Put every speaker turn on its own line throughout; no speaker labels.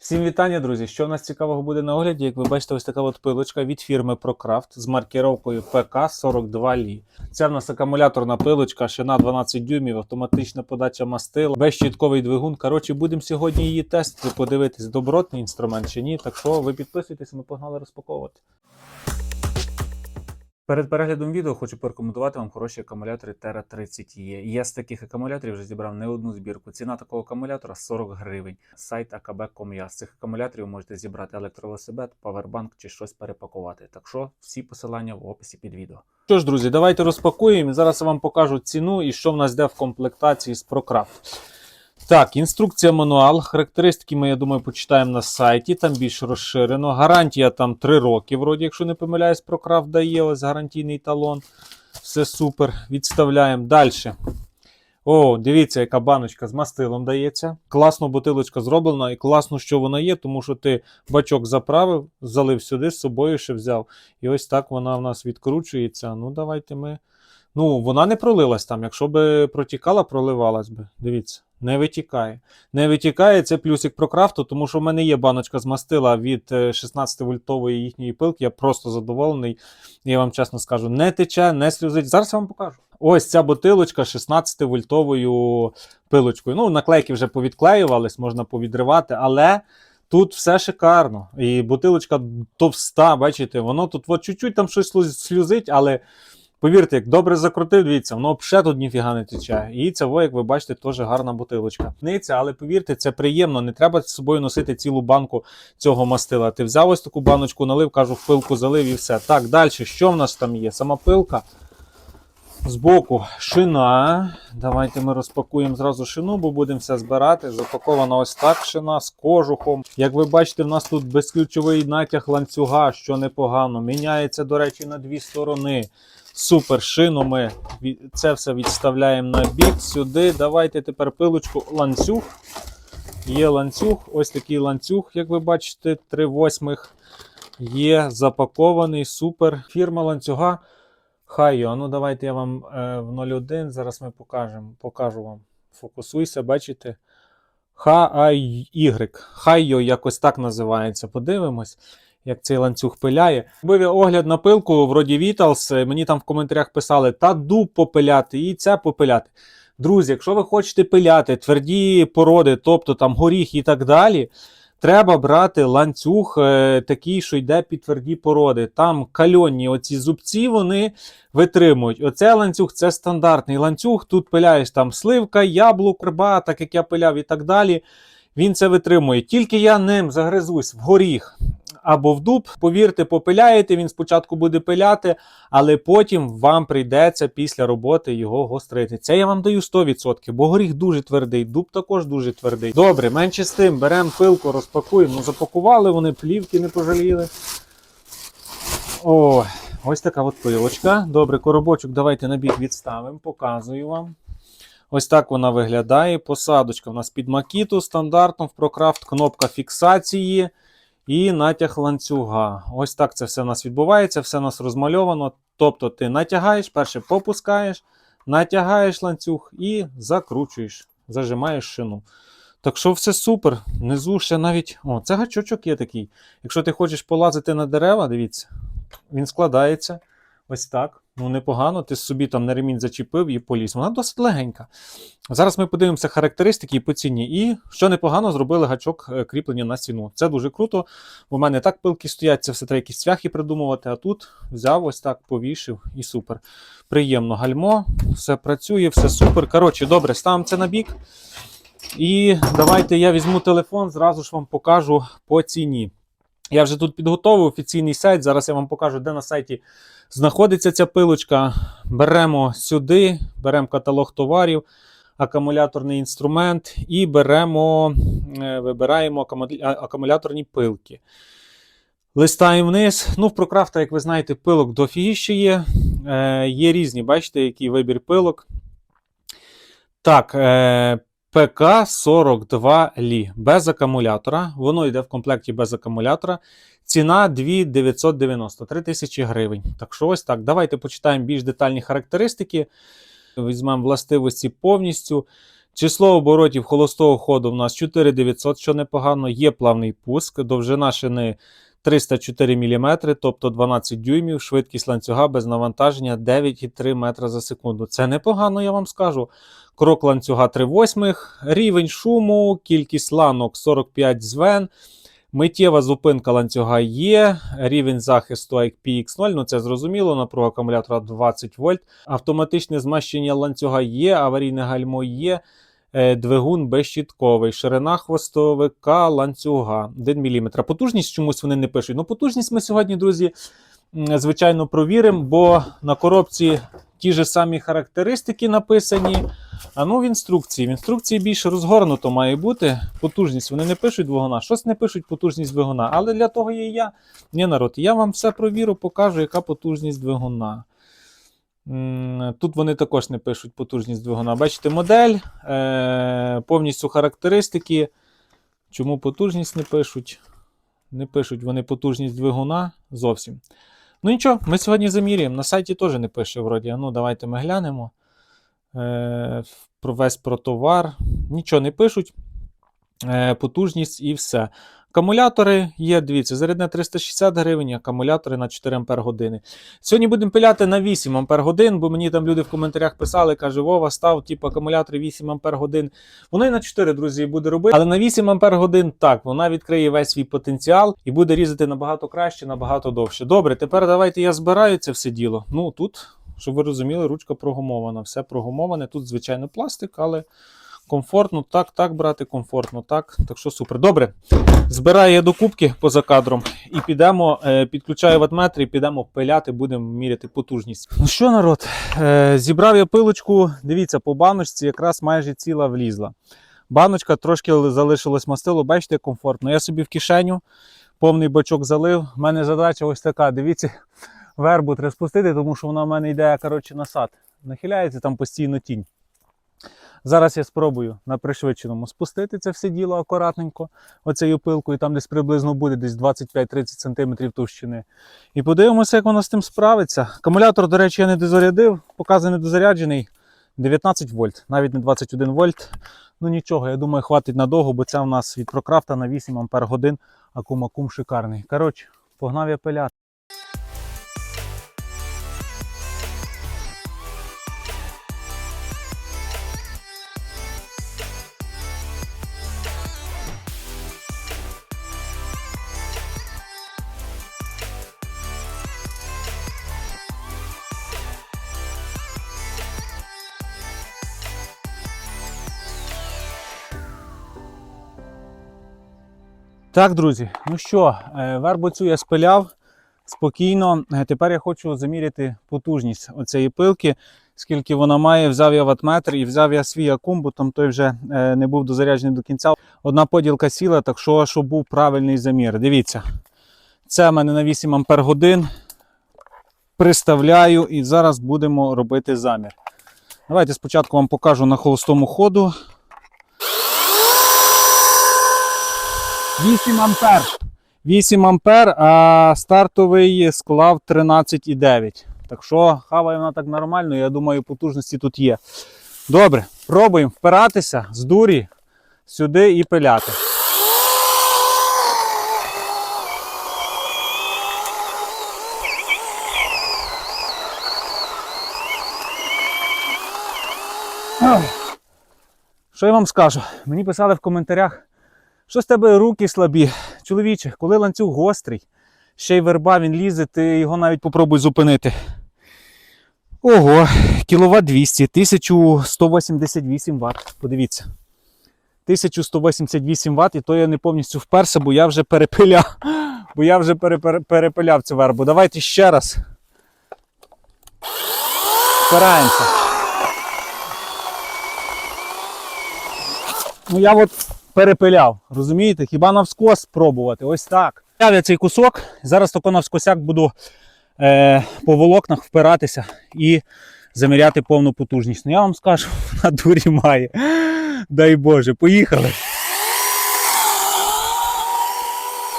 Всім вітання, друзі! Що в нас цікавого буде на огляді? Як ви бачите, ось така от пилочка від фірми ProCraft з маркіровкою PK42Li. Це в нас акумуляторна пилочка, шина 12 дюймів, автоматична подача мастила, безщітковий двигун. Коротше, будемо сьогодні її тестити, подивитись, добротний інструмент чи ні. Так що ви підписуйтесь, ми погнали розпаковувати. Перед переглядом відео хочу порекомендувати вам хороші акумулятори Terra 30 e Я з таких акумуляторів вже зібрав не одну збірку. Ціна такого акумулятора 40 гривень. Сайт akb.com.ua. З цих акумуляторів можете зібрати електровелосипед, павербанк чи щось перепакувати. Так що всі посилання в описі під відео. Що ж, друзі, давайте розпакуємо. Зараз я вам покажу ціну і що в нас йде в комплектації з ProCraft. Так, інструкція мануал. Характеристики ми, я думаю, почитаємо на сайті, там більш розширено. Гарантія там 3 роки, вроді, якщо не помиляюсь, ProCraft дає ось гарантійний талон. Все супер. Відставляємо далі. О, дивіться, яка баночка з мастилом дається. Класно бутилочка зроблена і класно, що вона є, тому що ти бачок заправив, залив сюди, з собою ще взяв. І ось так вона в нас відкручується. Ну, давайте ми. Ну, вона не пролилась там. Якщо би протікала, проливалась би. Дивіться, не витікає. Не витікає це плюсик про крафту, тому що в мене є баночка з мастила від 16-вольтової їхньої пилки. Я просто задоволений. Я вам чесно скажу, не тече, не сльозить. Зараз я вам покажу. Ось ця бутилочка 16-вольтовою пилочкою. Ну, наклейки вже повідклеювались, можна повідривати, але. Тут все шикарно. І бутилочка товста, бачите, воно тут от чуть-чуть там щось сльозить, але повірте, як добре закрутив, дивіться, воно взагалі тут ніфіга не тече. І це, як ви бачите, теж гарна бутилочка. Ниця, але повірте, це приємно. Не треба з собою носити цілу банку цього мастила. Ти взяв ось таку баночку, налив, кажу, в пилку залив і все. Так, далі, що в нас там є? Сама пилка. Збоку шина. Давайте ми розпакуємо зразу шину, бо будемо все збирати. Запакована ось так шина з кожухом. Як ви бачите, в нас тут безключовий натяг ланцюга, що непогано. Міняється, до речі, на дві сторони. Супер шину ми це все відставляємо на бік сюди. Давайте тепер пилочку ланцюг. Є ланцюг, ось такий ланцюг, як ви бачите, 3 восьмих. Є запакований, супер. Фірма ланцюга. Хайо, ну давайте я вам е, в 01. Зараз ми покажемо, покажу вам. Фокусуйся, бачите? H-I-Y. Хайо якось так називається. Подивимось, як цей ланцюг пиляє. Робив я огляд на пилку вроді Vitals. Мені там в коментарях писали, та дуб попиляти, і це попиляти. Друзі, якщо ви хочете пиляти тверді породи, тобто там горіх і так далі. Треба брати ланцюг е, такий, що йде під тверді породи. Там кальонні оці зубці вони витримують. Оце ланцюг це стандартний ланцюг. Тут пиляєш там сливка, яблук, рба, так як я пиляв і так далі. Він це витримує. Тільки я ним загризусь в горіх або в дуб. Повірте, попиляєте, він спочатку буде пиляти, але потім вам прийдеться після роботи його гострити. Це я вам даю 100%, бо горіх дуже твердий, дуб також дуже твердий. Добре, менше з тим, беремо пилку, розпакуємо. Ну, запакували вони, плівки не пожаліли. О, ось така от пилочка. Добре, коробочок давайте на бік відставимо, показую вам. Ось так вона виглядає. Посадочка у нас під макіту стандартно в ProCraft, кнопка фіксації і натяг ланцюга. Ось так це все у нас відбувається, все у нас розмальовано. Тобто ти натягаєш, перше попускаєш, натягаєш ланцюг і закручуєш, зажимаєш шину. Так що все супер. Внизу ще навіть. О, це гачочок є такий. Якщо ти хочеш полазити на дерева, дивіться, він складається ось так. Ну, непогано, ти собі там на ремінь зачепив і поліз. Вона досить легенька. Зараз ми подивимося характеристики по ціні. І що непогано, зробили гачок е, кріплення на стіну. Це дуже круто. У мене так пилки стоять, це все треба якісь цвяхи придумувати. А тут взяв ось так, повішив і супер. Приємно гальмо, все працює, все супер. Коротше, добре, ставимо це на бік. І давайте я візьму телефон, зразу ж вам покажу по ціні. Я вже тут підготовив офіційний сайт. Зараз я вам покажу, де на сайті знаходиться ця пилочка. Беремо сюди, беремо каталог товарів, акумуляторний інструмент і беремо, е, вибираємо акумуляторні пилки. Листаємо вниз. Ну, в прокрафта, як ви знаєте, пилок дофігіще є. Е, Є різні, бачите, який вибір пилок. Так, е, ПК-42 Лі без акумулятора. Воно йде в комплекті без акумулятора. Ціна 2990 3000 гривень. Так що ось так. Давайте почитаємо більш детальні характеристики. Візьмемо властивості повністю.
Число оборотів холостого ходу в нас 4900, що непогано. Є плавний пуск, довжина шини 304 мм, тобто 12 дюймів, швидкість ланцюга без навантаження 9,3 метра за секунду. Це непогано, я вам скажу. Крок ланцюга 3 восьмих, рівень шуму, кількість ланок 45 звен. Миттєва зупинка ланцюга є, рівень захисту IPX0, ну це зрозуміло, напруга акумулятора 20 вольт. Автоматичне змащення ланцюга є, аварійне гальмо є, двигун безщітковий, ширина хвостовика ланцюга 1 мм. Потужність чомусь вони не пишуть. Ну, потужність ми сьогодні, друзі, звичайно, провіримо, бо на коробці ті ж самі характеристики написані. А ну в інструкції. В інструкції більше розгорнуто має бути. Потужність. Вони не пишуть двигуна, щось не пишуть потужність двигуна. Але для того є я. Ні, народ, я вам все провірю, покажу, яка потужність двигуна. Тут вони також не пишуть потужність двигуна. Бачите, модель, е- повністю характеристики. Чому потужність не пишуть? Не пишуть вони потужність двигуна зовсім. Ну нічого, ми сьогодні заміряємо. На сайті теж не пише вроді. Ну, давайте ми глянемо. Е, про весь про товар. Нічого не пишуть. Е, потужність і все. Акумулятори є, дивіться, зарядне 360 гривень, акумулятори на 4 Ампер години. Сьогодні будемо пиляти на 8 Ампер годин, бо мені там люди в коментарях писали, каже, Вова, став, типу, акумулятори 8 Ампер годин. Воно і на 4, друзі, буде робити. Але на 8 Ампер годин так, вона відкриє весь свій потенціал і буде різати набагато краще, набагато довше. Добре, тепер давайте я збираю це все діло. Ну тут, щоб ви розуміли, ручка прогумована. Все прогумоване. Тут, звичайно, пластик, але комфортно, так, так, брати, комфортно, так. Так що супер. Добре. Збираю я до кубки поза кадром і підемо, е, підключаю ватметр і підемо пиляти, будемо міряти потужність. Ну що, народ, е, зібрав я пилочку, дивіться, по баночці якраз майже ціла влізла. Баночка трошки залишилось мастило, бачите, комфортно. Я собі в кишеню повний бачок залив. У мене задача ось така. Дивіться, вербу треба спустити, тому що вона в мене йде коротше, на сад. Нахиляється там постійно тінь. Зараз я спробую на пришвидшеному спустити це все діло акуратненько, оцею пилкою, там десь приблизно буде десь 25-30 см товщини. І подивимося, як воно з тим справиться. Акумулятор, до речі, я не дозарядив, показує недозаряджений 19 вольт, навіть не 21 вольт. Ну нічого, я думаю, хватить надовго, бо це в нас від прокрафта на 8 ампер годин. Акум акум шикарний. Коротше, погнав я пиляти. Так, друзі, ну що, е, вербу цю я спиляв спокійно. Е, Тепер я хочу заміряти потужність оцієї пилки, скільки вона має. Взяв я ватметр і взяв я свій акум, бо там той вже е, не був дозаряджений до кінця. Одна поділка сіла, так що, щоб був правильний замір. Дивіться, це в мене на 8 ампер годин. Приставляю і зараз будемо робити замір. Давайте спочатку вам покажу на холостому ходу. 8 ампер. 8 ампер, а стартовий склав 13,9. Так що хаває вона так нормально, я думаю, потужності тут є. Добре, пробуємо впиратися з дурі сюди і пиляти. Що я вам скажу? Мені писали в коментарях, що з тебе руки слабі. Чоловіче, коли ланцюг гострий, ще й верба він лізе, ти його навіть попробуй зупинити. Ого, кіловат 200, 1188 Вт. Подивіться. 1188 Вт, і то я не повністю вперся, бо я вже перепиляв. Бо я вже перепиляв цю вербу. Давайте ще раз. Впираємося. Ну я от перепиляв, розумієте? Хіба навскос спробувати? Ось так. Я цей кусок, зараз тако навскосяк буду е, по волокнах впиратися і заміряти повну потужність. Ну я вам скажу, на дурі має. Дай Боже, поїхали.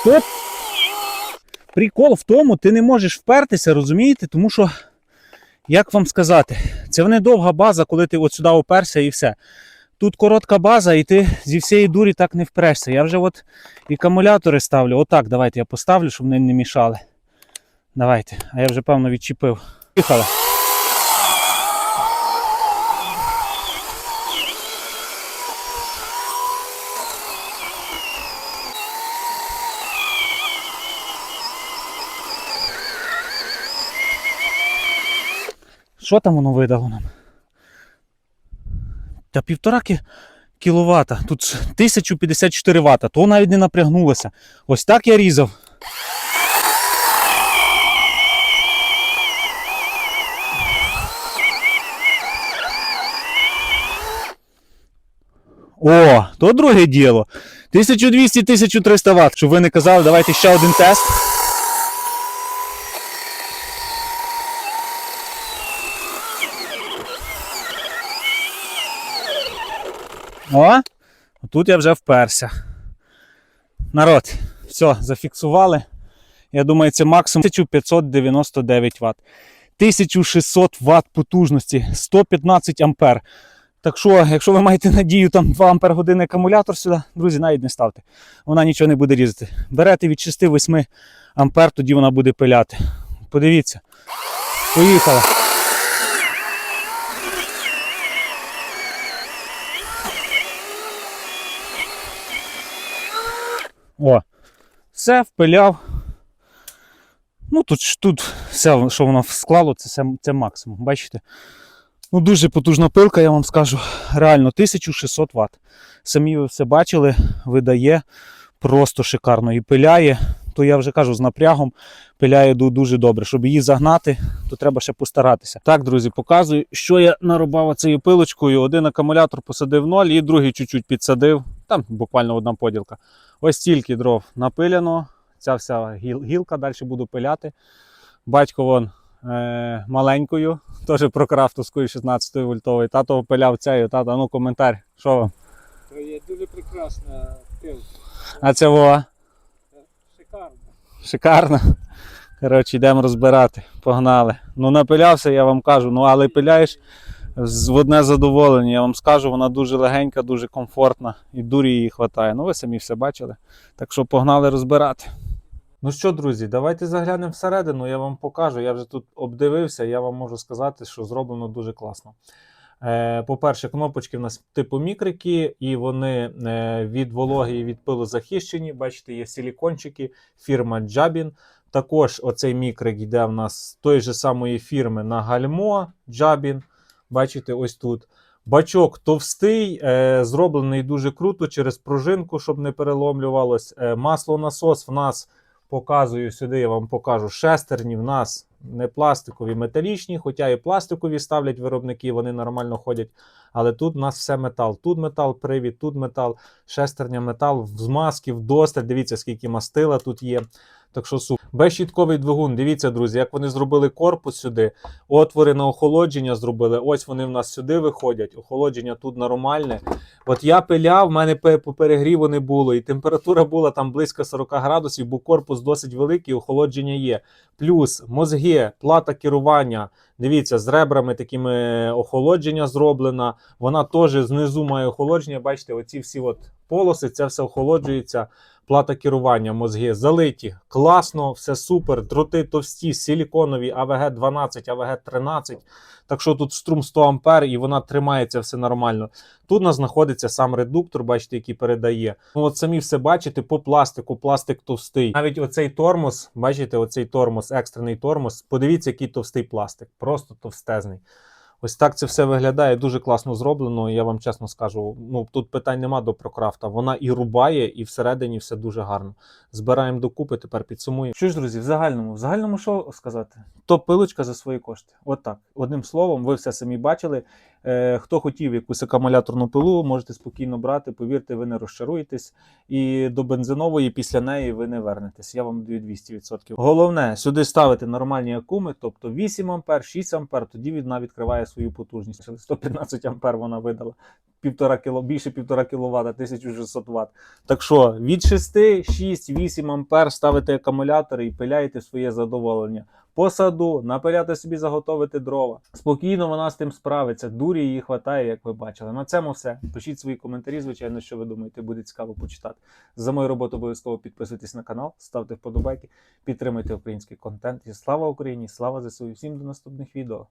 Тут прикол в тому, ти не можеш впертися, розумієте? Тому що, як вам сказати, це не довга база, коли ти от сюди оперся і все. Тут коротка база, і ти зі всієї дурі так не впрешся. Я вже от і акумулятори ставлю. Отак, давайте я поставлю, щоб вони не мішали. Давайте. А я вже певно відчепив. Поїхали. Що там воно видало нам? Та півтора кі... кіловата. Тут 1054 вата, то навіть не напрягнулося. Ось так я різав. О, то друге діло. 1200-1300 Вт. Щоб ви не казали, давайте ще один тест. О, тут я вже вперся. Народ, все, зафіксували. Я думаю, це максимум 1599 Вт. 1600 Вт потужності, 115 ампер. Так що, якщо ви маєте надію там 2 ампер години акумулятор сюди, друзі, навіть не ставте. Вона нічого не буде різати. Берете від 6-8 ампер, тоді вона буде пиляти. Подивіться. Поїхала. О, все впиляв. Ну тут тут все, що воно склало, це, це максимум. Бачите? Ну, дуже потужна пилка, я вам скажу. Реально 1600 Вт. Самі ви все бачили, видає просто шикарно і пиляє. То я вже кажу, з напрягом пиляє ду- дуже добре. Щоб її загнати, то треба ще постаратися. Так, друзі, показую, що я нарубав цією пилочкою. Один акумулятор посадив в ноль і другий чуть-чуть підсадив. Там буквально одна поділка. Ось стільки дров напиляно. Ця вся гіл- гілка, далі буду пиляти. Батько вон е, маленькою, теж про крафтовською 16 вольтовою. Тато пиляв цею, тато, ну коментар. Що вам?
То є дуже прекрасна пилка.
А це во,
Шикарна.
Шикарно. Коротше, йдемо розбирати. Погнали. Ну, напилявся, я вам кажу. Ну, але пиляєш в одне задоволення. Я вам скажу, вона дуже легенька, дуже комфортна і дурі її вистачає. Ну, ви самі все бачили. Так що погнали розбирати. Ну що, друзі, давайте заглянемо всередину, я вам покажу. Я вже тут обдивився, я вам можу сказати, що зроблено дуже класно. Е, По-перше, кнопочки в нас типу мікрики, і вони е, від вологи і від пилу захищені. Бачите, є силікончики, фірма Jabin. Також оцей мікрик йде в нас з тої ж самої фірми на гальмо Jabin. Бачите, ось тут. Бачок товстий, е, зроблений дуже круто через пружинку, щоб не переломлювалось. Маслонасос в нас показую сюди, я вам покажу шестерні. В нас не пластикові, металічні, хоча і пластикові ставлять виробники, вони нормально ходять. Але тут у нас все метал. Тут метал, привід, тут метал, шестерня метал, в змазки, вдосталь. Дивіться, скільки мастила тут є. Так що супер. Безщітковий двигун. Дивіться, друзі, як вони зробили корпус сюди. Отвори на охолодження зробили. Ось вони в нас сюди виходять. Охолодження тут нормальне. От я пиляв, в мене по перегріву не було, і температура була там близько 40 градусів, бо корпус досить великий, охолодження є. Плюс мозги, плата керування. Дивіться, з ребрами такими охолодження зроблена. Вона теж знизу має охолодження. Бачите, оці всі от полоси, це все охолоджується. Плата керування, мозги залиті. Класно, все супер. Дроти товсті, силіконові, АВГ 12, АВГ 13. Так що тут струм 100 ампер і вона тримається все нормально. Тут у нас знаходиться сам редуктор, бачите, який передає. Ну от самі все бачите по пластику, пластик товстий. Навіть оцей тормоз, бачите, оцей тормоз, екстрений тормоз. Подивіться, який товстий пластик, просто товстезний. Ось так це все виглядає дуже класно зроблено. Я вам чесно скажу. Ну тут питань нема до прокрафта. Вона і рубає, і всередині все дуже гарно. Збираємо докупи, тепер підсумуємо. Що ж, друзі, в загальному, в загальному що сказати? то пилочка за свої кошти. От. Одним словом, ви все самі бачили. Е, хто хотів якусь акумуляторну пилу, можете спокійно брати. Повірте, ви не розчаруєтесь. І до бензинової після неї ви не вернетесь. Я вам даю 200%. Головне сюди ставити нормальні акуми, тобто 8 ампер, 6 ампер, тоді вона відкриває свою потужність. 115 ампер вона видала. Півтора кіло, більше півтора кВт, 1600 Вт. Так що від 6, 6, 8 ампер ставите акумулятори і пиляєте своє задоволення. По саду, напиляти собі заготовити дрова. Спокійно вона з тим справиться. Дурі її хватає, як ви бачили. На цьому все. Пишіть свої коментарі, звичайно, що ви думаєте, буде цікаво почитати. За мою роботу обов'язково підписуйтесь на канал, ставте вподобайки, підтримуйте український контент. І слава Україні! Слава ЗСУ! Всім до наступних відео!